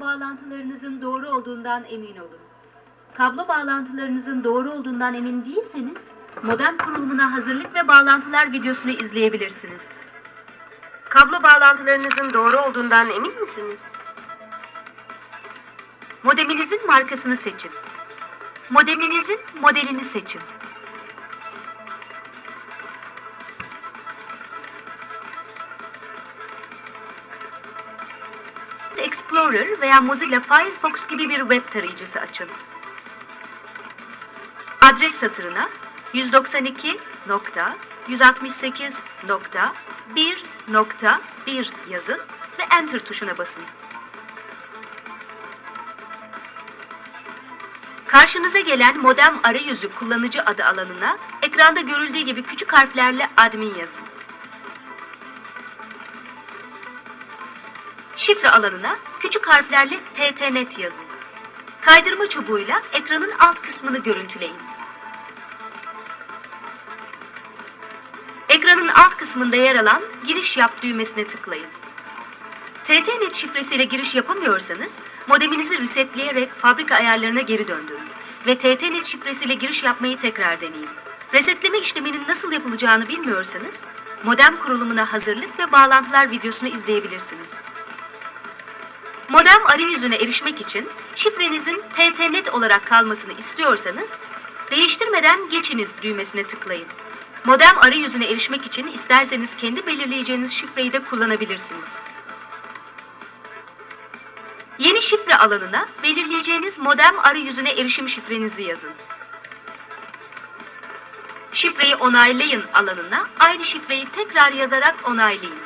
kablo bağlantılarınızın doğru olduğundan emin olun. Kablo bağlantılarınızın doğru olduğundan emin değilseniz, modem kurulumuna hazırlık ve bağlantılar videosunu izleyebilirsiniz. Kablo bağlantılarınızın doğru olduğundan emin misiniz? Modeminizin markasını seçin. Modeminizin modelini seçin. Explorer veya Mozilla Firefox gibi bir web tarayıcısı açın. Adres satırına 192.168.1.1 yazın ve Enter tuşuna basın. Karşınıza gelen modem arayüzü kullanıcı adı alanına ekranda görüldüğü gibi küçük harflerle admin yazın. Şifre alanına küçük harflerle ttnet yazın. Kaydırma çubuğuyla ekranın alt kısmını görüntüleyin. Ekranın alt kısmında yer alan giriş yap düğmesine tıklayın. TTNet şifresiyle giriş yapamıyorsanız modeminizi resetleyerek fabrika ayarlarına geri döndürün ve TTNet şifresiyle giriş yapmayı tekrar deneyin. Resetleme işleminin nasıl yapılacağını bilmiyorsanız modem kurulumuna hazırlık ve bağlantılar videosunu izleyebilirsiniz. Modem arayüzüne erişmek için şifrenizin TTNet olarak kalmasını istiyorsanız değiştirmeden geçiniz düğmesine tıklayın. Modem arayüzüne erişmek için isterseniz kendi belirleyeceğiniz şifreyi de kullanabilirsiniz. Yeni şifre alanına belirleyeceğiniz modem arayüzüne erişim şifrenizi yazın. Şifreyi onaylayın alanına aynı şifreyi tekrar yazarak onaylayın.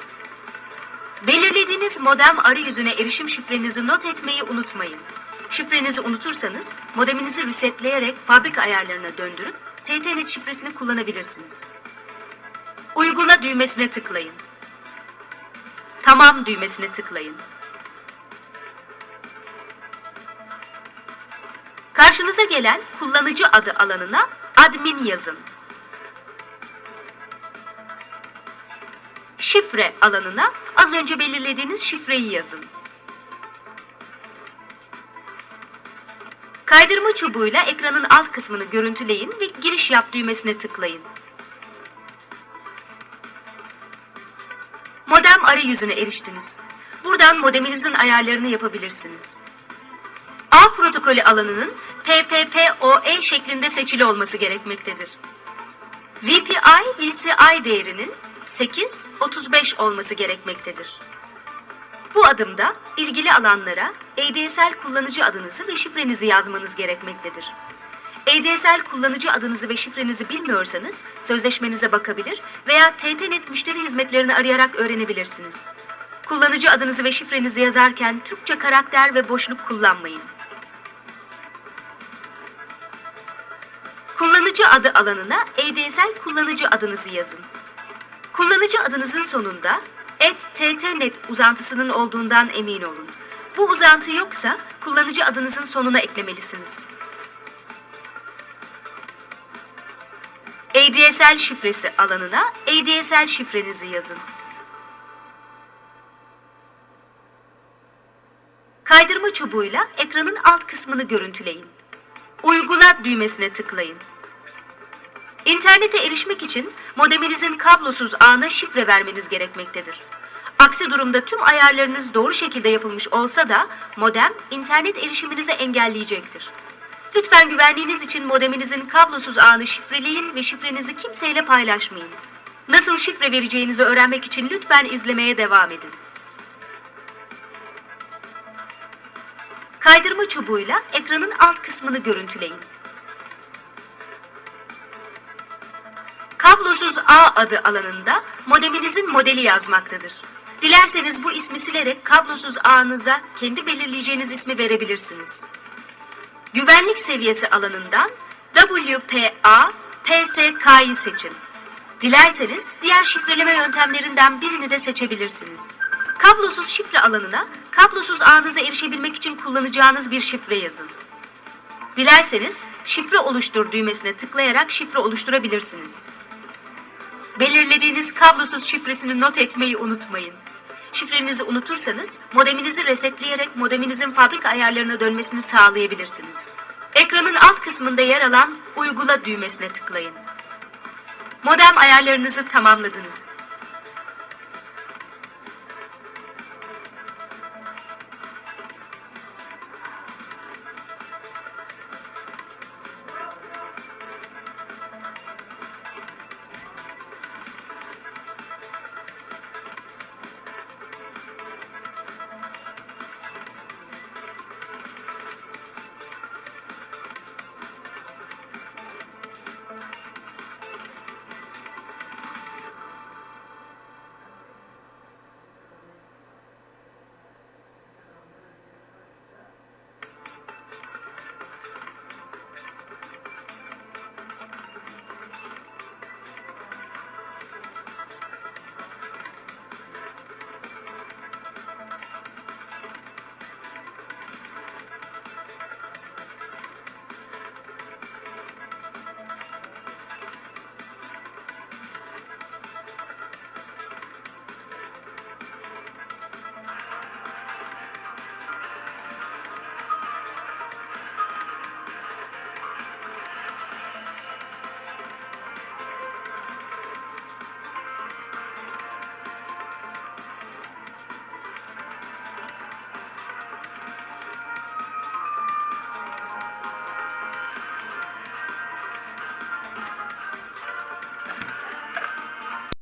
Belirlediğiniz modem arayüzüne erişim şifrenizi not etmeyi unutmayın. Şifrenizi unutursanız modeminizi resetleyerek fabrika ayarlarına döndürüp TTNet şifresini kullanabilirsiniz. Uygula düğmesine tıklayın. Tamam düğmesine tıklayın. Karşınıza gelen kullanıcı adı alanına admin yazın. Şifre alanına az önce belirlediğiniz şifreyi yazın. Kaydırma çubuğuyla ekranın alt kısmını görüntüleyin ve giriş yap düğmesine tıklayın. Modem arayüzüne eriştiniz. Buradan modeminizin ayarlarını yapabilirsiniz. A protokolü alanının PPPoE şeklinde seçili olması gerekmektedir. VPI VCI değerinin 8-35 olması gerekmektedir. Bu adımda ilgili alanlara ADSL kullanıcı adınızı ve şifrenizi yazmanız gerekmektedir. ADSL kullanıcı adınızı ve şifrenizi bilmiyorsanız sözleşmenize bakabilir veya TTNet müşteri hizmetlerini arayarak öğrenebilirsiniz. Kullanıcı adınızı ve şifrenizi yazarken Türkçe karakter ve boşluk kullanmayın. Kullanıcı adı alanına ADSL kullanıcı adınızı yazın. Kullanıcı adınızın sonunda @ttnet uzantısının olduğundan emin olun. Bu uzantı yoksa kullanıcı adınızın sonuna eklemelisiniz. ADSL şifresi alanına ADSL şifrenizi yazın. Kaydırma çubuğuyla ekranın alt kısmını görüntüleyin. Uygula düğmesine tıklayın. İnternete erişmek için modeminizin kablosuz ağına şifre vermeniz gerekmektedir. Aksi durumda tüm ayarlarınız doğru şekilde yapılmış olsa da modem internet erişiminizi engelleyecektir. Lütfen güvenliğiniz için modeminizin kablosuz ağını şifreleyin ve şifrenizi kimseyle paylaşmayın. Nasıl şifre vereceğinizi öğrenmek için lütfen izlemeye devam edin. Kaydırma çubuğuyla ekranın alt kısmını görüntüleyin. Kablosuz ağ adı alanında modeminizin modeli yazmaktadır. Dilerseniz bu ismi silerek kablosuz ağınıza kendi belirleyeceğiniz ismi verebilirsiniz. Güvenlik seviyesi alanından WPA PSK'yı seçin. Dilerseniz diğer şifreleme yöntemlerinden birini de seçebilirsiniz. Kablosuz şifre alanına kablosuz ağınıza erişebilmek için kullanacağınız bir şifre yazın. Dilerseniz şifre oluştur düğmesine tıklayarak şifre oluşturabilirsiniz. Belirlediğiniz kablosuz şifresini not etmeyi unutmayın. Şifrenizi unutursanız modeminizi resetleyerek modeminizin fabrika ayarlarına dönmesini sağlayabilirsiniz. Ekranın alt kısmında yer alan Uygula düğmesine tıklayın. Modem ayarlarınızı tamamladınız.